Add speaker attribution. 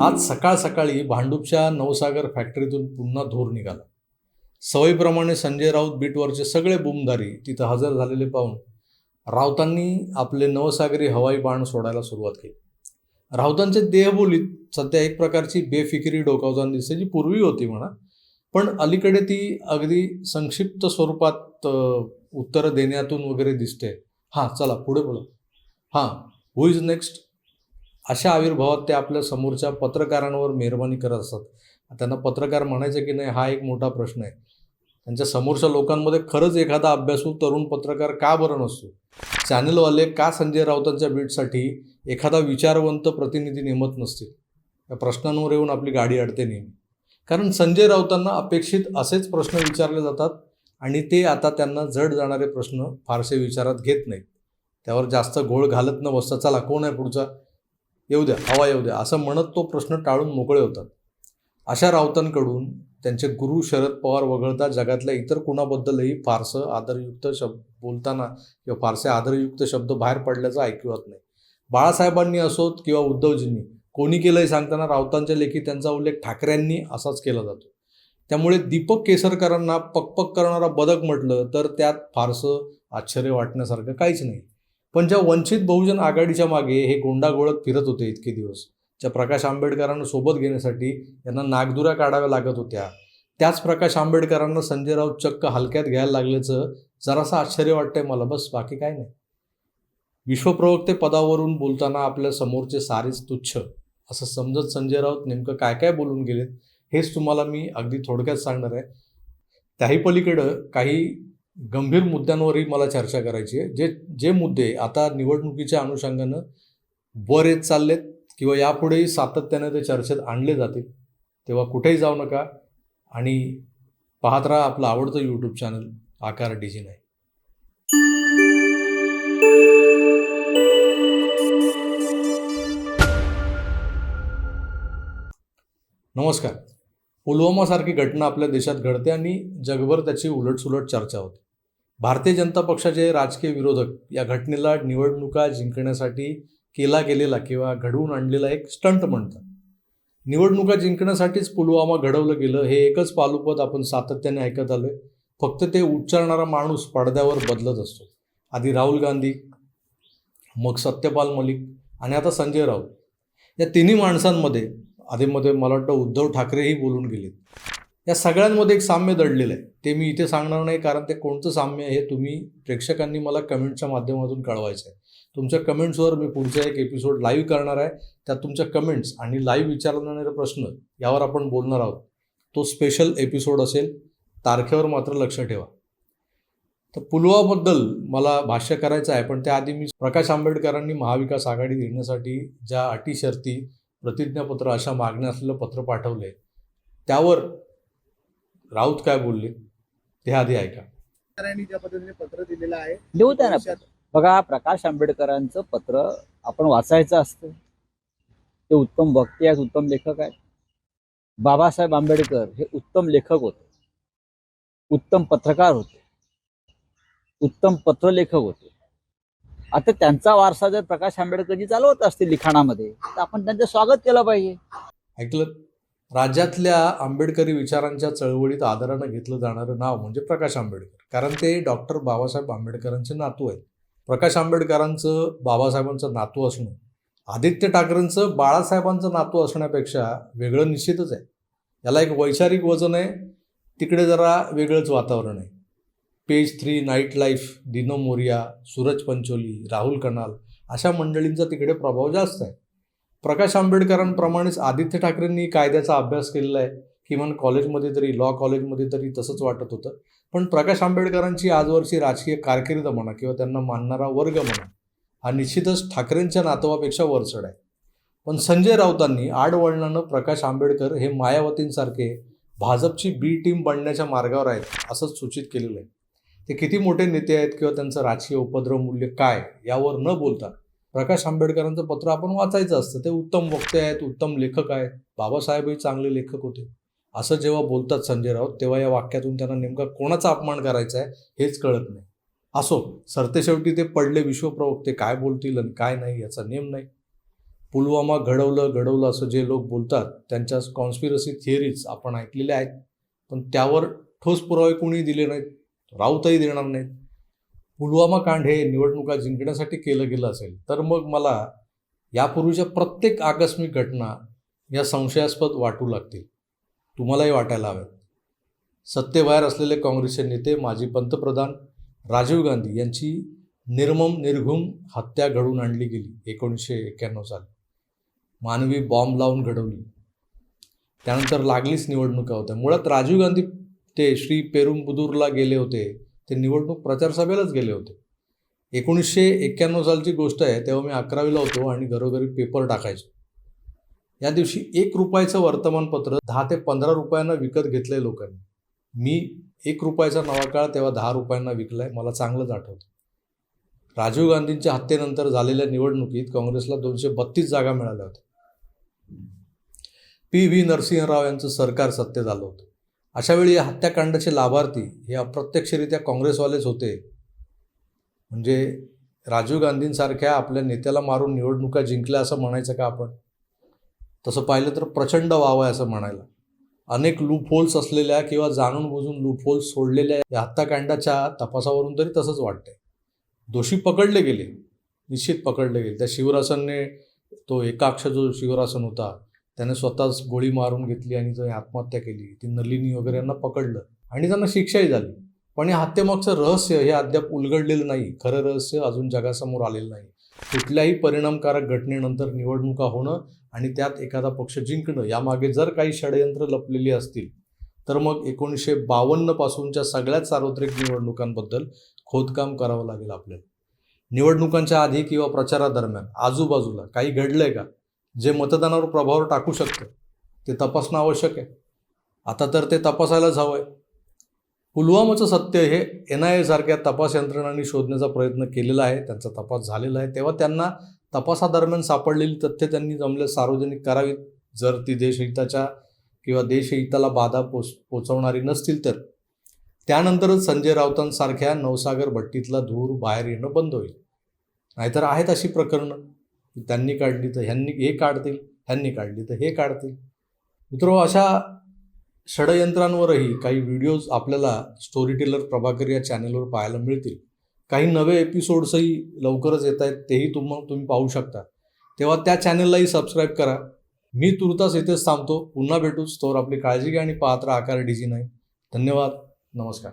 Speaker 1: आज सकाळ सकाळी भांडूपच्या नवसागर फॅक्टरीतून पुन्हा धूर निघाला. सवयीप्रमाणे संजय राऊत बीटवरचे सगळे बुमधारी तिथं हजर झालेले पाहून राऊतांनी आपले नवसागरी हवाई बाण सोडायला सुरुवात केली. राऊतांच्या देहबोलीत सध्या एक प्रकारची बेफिकिरी डोकावताना दिसते जी पूर्वी होती म्हणा. पण अलीकडे ती अगदी संक्षिप्त स्वरूपात उत्तरं देण्यातून वगैरे दिसते. हां चला पुढे बोला. हां हु इज नेक्स्ट अशा आविर्भावात ते आपल्या समोरच्या पत्रकारांवर मेहरबानी करत असतात. त्यांना पत्रकार म्हणायचं की नाही हा एक मोठा प्रश्न आहे. त्यांच्या समोरच्या लोकांमध्ये खरंच एखादा अभ्यासू तरुण पत्रकार का बरं नसतो? चॅनलवाले का संजय राऊतांच्या बीटसाठी एखादा विचारवंत प्रतिनिधी नेमत नसतील? या प्रश्नांवर येऊन आपली गाडी अडते नेहमी. कारण संजय राऊतांना अपेक्षित असेच प्रश्न विचारले जातात आणि ते आता त्यांना जड जाणारे प्रश्न फारसे विचारात घेत नाहीत. त्यावर जास्त घोळ घालत न बसता चला कोण आहे पुढचा? येऊ द्या हवा येऊ द्या असं म्हणत तो प्रश्न टाळून मोकळे होतात. अशा राऊतांकडून त्यांचे गुरु शरद पवार वगळता जगातल्या इतर कुणाबद्दलही फारसं आदरयुक्त शब्द बोलताना किंवा फारसे आदरयुक्त शब्द बाहेर पडल्याचं ऐकवत नाही. बाळासाहेबांनी असोत किंवा उद्धवजींनी कोणी केलंही सांगताना राऊतांच्या लेखी त्यांचा उल्लेख ठाकरेंनी असाच केला जातो. त्यामुळे दीपक केसरकरांना पकपक करणारा बदक म्हटलं तर त्यात फारसं आश्चर्य वाटण्यासारखं काहीच नाही. पण ज्या वंचित बहुजन आघाडीच्या मागे हे गोंडागोळत फिरत होते इतके दिवस ज्या प्रकाश आंबेडकरांना सोबत घेण्यासाठी यांना नागदुऱ्या काढाव्या लागत होत्या त्याच प्रकाश आंबेडकरांना संजय राऊत चक्क हलक्यात घ्यायला लागल्याचं जरासं आश्चर्य वाटतंय मला. बस बाकी काय नाही. विश्वप्रवक्ते पदावरून बोलताना आपल्या समोरचे सारेच तुच्छ असं समजत संजय राऊत नेमकं काय काय बोलून गेलेत हेच तुम्हाला मी अगदी थोडक्यात सांगणार आहे. त्याही पलीकडं काही गंभीर मुद्द्यांवरही मला चर्चा करायची आहे. जे जे मुद्दे आता निवडणुकीच्या अनुषंगानं वर येत चाललेत किंवा यापुढेही सातत्याने ते चर्चेत आणले जातील तेव्हा कुठेही जाऊ नका. आणि पाहत राहा आपलं आवडतं यूट्यूब चॅनल आकार डीजी नाही नमस्कार. पुलवामासारखी घटना आपल्या देशात घडते आणि जगभर त्याची उलटसुलट चर्चा होते. भारतीय जनता पक्षाचे राजकीय विरोधक या घटनेला निवडणुका जिंकण्यासाठी केला गेलेला किंवा घडवून आणलेला एक स्टंट म्हणतात. निवडणुका जिंकण्यासाठीच पुलवामा घडवलं गेलं हे एकच पालुपद आपण सातत्याने ऐकत आलो आहे फक्त ते उच्चारणारा माणूस पडद्यावर बदलत असतो. आधी राहुल गांधी मग सत्यपाल मलिक आणि आता संजय राऊत. या तिन्ही माणसांमध्ये आधीमध्ये मला वाटतं उद्धव ठाकरेही बोलून गेलेत. या सगळ्यांमध्ये एक साम्य दडलेलं आहे. ते मी इथे सांगणार नाही कारण ते कोणतं साम्य आहे हे तुम्ही प्रेक्षकांनी मला कमेंटच्या माध्यमातून कळवायचं आहे. तुमच्या कमेंट्सवर मी पुढचा एक एपिसोड लाईव्ह करणार आहे. त्यात तुमच्या कमेंट्स आणि लाईव्ह विचारला जाणारे प्रश्न यावर आपण बोलणार आहोत. तो स्पेशल एपिसोड असेल तारखेवर मात्र लक्ष ठेवा. तर पुलवाबद्दल मला भाष्य करायचं आहे पण त्याआधी मी प्रकाश आंबेडकरांनी महाविकास आघाडीत येण्यासाठी ज्या अटी शर्ती प्रतिज्ञापत्र अशा मागण्या असलेलं पत्र पाठवले त्यावर राऊत काय बोलले ते आधी ऐका.
Speaker 2: शेतकऱ्यांनी ज्या पद्धतीने पत्र दिलेलं आहे
Speaker 3: लिहू द्या ना. बघा प्रकाश आंबेडकरांचं पत्र आपण वाचायचं असतं. ते उत्तम वक्ते आहेत उत्तम लेखक आहेत. बाबासाहेब आंबेडकर हे उत्तम लेखक होते. उत्तम पत्रकार होते. उत्तम पत्रलेखक होते. आता त्यांचा वारसा जर प्रकाश आंबेडकरजी चालवत असतील लिखाणामध्ये तर आपण त्यांचं स्वागत केलं पाहिजे.
Speaker 1: ऐकलं? राज्यातल्या आंबेडकरी विचारांच्या चळवळीत आदरानं घेतलं जाणारं नाव म्हणजे प्रकाश आंबेडकर. कारण ते डॉक्टर बाबासाहेब आंबेडकरांचे नातू आहेत. प्रकाश आंबेडकरांचं बाबासाहेबांचं नातू असणं आदित्य ठाकरेंचं बाळासाहेबांचं नातू असण्यापेक्षा वेगळं निश्चितच आहे. याला एक वैचारिक वजन आहे. तिकडे जरा वेगळंच वातावरण आहे. पेज थ्री नाईट लाईफ दिनो मोरिया सूरज पंचोली राहुल कनाल अशा मंडळींचा तिकडे प्रभाव जास्त आहे. प्रकाश आंबेडकरांप्रमाणेच आदित्य ठाकरेंनी कायद्याचा अभ्यास केलेला आहे. किमान कॉलेजमध्ये तरी लॉ कॉलेजमध्ये तरी तसंच वाटत होतं. पण प्रकाश आंबेडकरांची आजवरची राजकीय कारकीर्द म्हणा किंवा त्यांना मानणारा वर्ग म्हणा हा निश्चितच ठाकरेंच्या नातवापेक्षा वरचढ आहे. पण संजय राऊतांनी आडवळणानं प्रकाश आंबेडकर हे मायावतींसारखे भाजपची बी टीम बनण्याच्या मार्गावर आहेत असंच सूचित केलेलं आहे. ते किती मोठे नेते आहेत किंवा त्यांचं राजकीय उपद्रव मूल्य काय यावर न बोलता प्रकाश आंबेडकरांचं पत्र आपण वाचायचं असतं. ते उत्तम वक्ते आहेत उत्तम लेखक आहेत. बाबासाहेबही चांगले लेखक होते. असं जेव्हा बोलतात संजय राऊत तेव्हा या वाक्यातून त्यांना नेमका कोणाचा अपमान करायचा आहे हेच कळत नाही. असो सरतेशेवटी ते पडले विश्वप्रवक्ते काय बोलतील आणि काय नाही याचा नेम नाही. पुलवामा घडवलं घडवलं असं जे लोक बोलतात त्यांच्या कॉन्स्पिरसी थिअरीज आपण ऐकलेल्या आहेत. पण त्यावर ठोस पुरावे कोणी दिले नाहीत राऊतही देणार नाहीत. पुलवामा कांड हे निवडणुका जिंकण्यासाठी केलं गेलं असेल तर मग मला यापूर्वीच्या प्रत्येक आकस्मिक घटना या संशयास्पद वाटू लागतील. तुम्हालाही वाटायला हव्यात सत्तेबाहेर असलेले काँग्रेसचे नेते माजी पंतप्रधान राजीव गांधी यांची निर्मम निर्घुम हत्या घडवून आणली गेली एकोणीसशे एक्क्याण्णव साली. मानवी बॉम्ब लावून घडवली. त्यानंतर लागलीच निवडणुका होत्या. मुळात राजीव गांधी ते श्री पेरुंबुदूरला गेले होते. ते निवडणूक प्रचार सभेलाच गेले होते. एकोणीसशे एक्क्याण्णव सालची गोष्ट आहे तेव्हा मी अकरावीला होतो आणि घरोघरी पेपर टाकायचो. या दिवशी एक रुपयाचं वर्तमानपत्र दहा ते पंधरा रुपयांना विकत घेतलंय लोकांनी. मी एक रुपयाचा नवा काळ तेव्हा दहा रुपयांना विकलाय मला चांगलंच आठवतं राजीव गांधींच्या हत्येनंतर झालेल्या निवडणुकीत काँग्रेसला दोनशे बत्तीस जागा मिळाल्या होत्या. पी व्ही नरसिंहराव यांचं सरकार सत्तेत आलं होतं. अशावेळी या हत्याकांडाचे लाभार्थी हे अप्रत्यक्षरित्या काँग्रेसवालेच होते. म्हणजे राजीव गांधींसारख्या आपल्या नेत्याला मारून निवडणुका जिंकल्या असं म्हणायचं का आपण? तसं पाहिलं तर प्रचंड वाव आहे असं म्हणायला. अनेक लूप होल्स असलेल्या किंवा जाणून बुजून लूप होल्स सोडलेल्या या हत्याकांडाच्या तपासावरून तरी तसंच वाटतंय. दोषी पकडले गेले. निश्चित पकडले गेले. त्या शिवरासनने तो एकाक्ष जो शिवरासन होता त्याने स्वतःच गोळी मारून घेतली आणि तो आत्महत्या केली ती नलिनी वगैरे यांना पकडलं आणि त्यांना शिक्षाही झाली. पण या हत्येमागचं रहस्य हे अद्याप उलगडलेलं नाही. खरं रहस्य अजून जगासमोर आलेलं नाही. कुठल्याही परिणामकारक घटनेनंतर निवडणुका होणं आणि त्यात एखादा पक्ष जिंकणं यामागे जर काही षडयंत्र लपलेली असतील तर मग एकोणीसशे बावन्न पासूनच्या सगळ्यात सार्वत्रिक निवडणुकांबद्दल खोदकाम करावं लागेल आपल्याला. निवडणुकांच्या आधी किंवा प्रचारादरम्यान आजूबाजूला काही घडलंय का? जे मतदानावर प्रभाव टाकू शकतं ते तपासणं आवश्यक आहे. आता तर ते तपासायलाच हवं आहे पुलवामाचं सत्य हे एन आय एसारख्या तपास यंत्रणांनी शोधण्याचा प्रयत्न केलेला आहे त्यांचा तपास झालेला आहे. तेव्हा त्यांना तपासादरम्यान सापडलेली तथ्य त्यांनी जमल्या सार्वजनिक करावीत. जर ती देशहिताच्या किंवा देशहिताला बाधा पोच पोचवणारी नसतील तर. त्यानंतरच संजय राऊतांसारख्या नवसागर भट्टीतला धूर बाहेर येणं बंद होईल. नाहीतर आहेत अशी प्रकरणं. त्यांनी काढली तर ह्यांनी हे काढतील ह्यांनी काढली तर हे काढतील. मित्र अशा षडयंत्रांवरही काही व्हिडिओज आपल्याला स्टोरी टेलर प्रभाकर या चॅनेलवर पाहायला मिळतील. काही नवे एपिसोड्सही लवकरच येत आहेत तेही तुम तुम्ही पाहू शकता. तेव्हा त्या चॅनेललाही सबस्क्राईब करा. मी तुर्तास इथेच थांबतो. पुन्हा भेटूच तोवर आपली काळजी घ्या आणि पात्र आकार डिझी नाही धन्यवाद. नमस्कार.